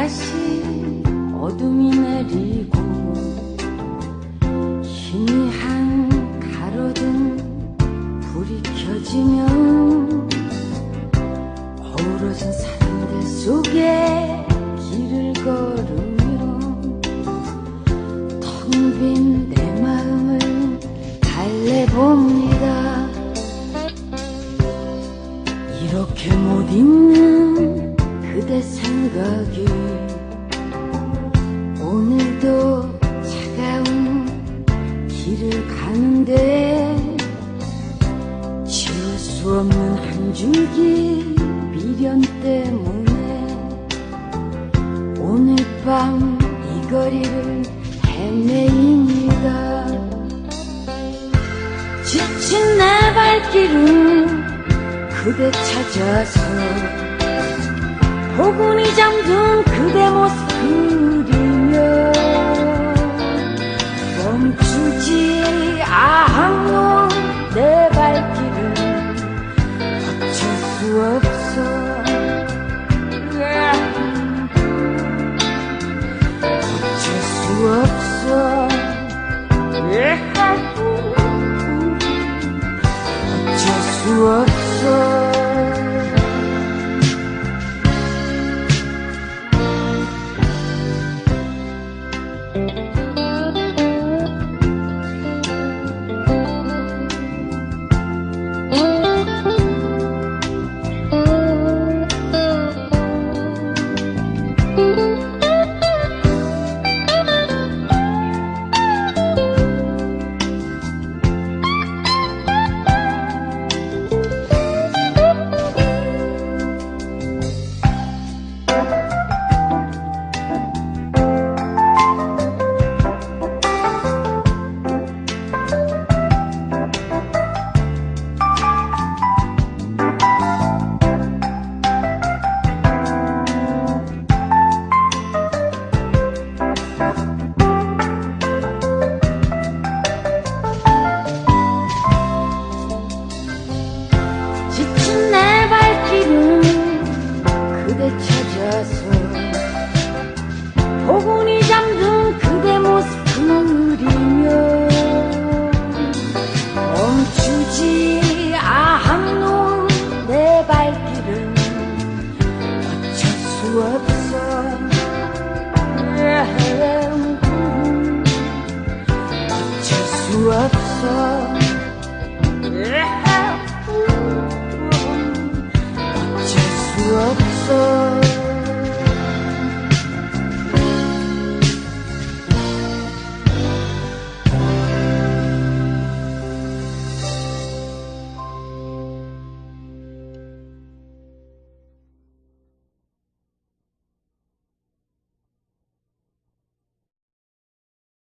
다시 어둠이 내리고 희미한 가로등 불이 켜지면 어우러진 사람들 속에 길을 걸으며 텅빈 그대 생각이 오늘도 차가운 길을 가는데 지울 수 없는 한 줄기 미련 때문에 오늘 밤 이 거리를 헤매입니다. 지친 내 발길은 그대 찾아서 포근히 잠든 그대 모습 그리며 멈추지 않는 내 발길은 어쩔 수 없어. 어쩔 수 없어. 어쩔 수 없어 찾아서 포근히 잠든 그대 모습 그리며 멈추지 않는 내 발길은 어쩔 수 없어. 어쩔 수 없어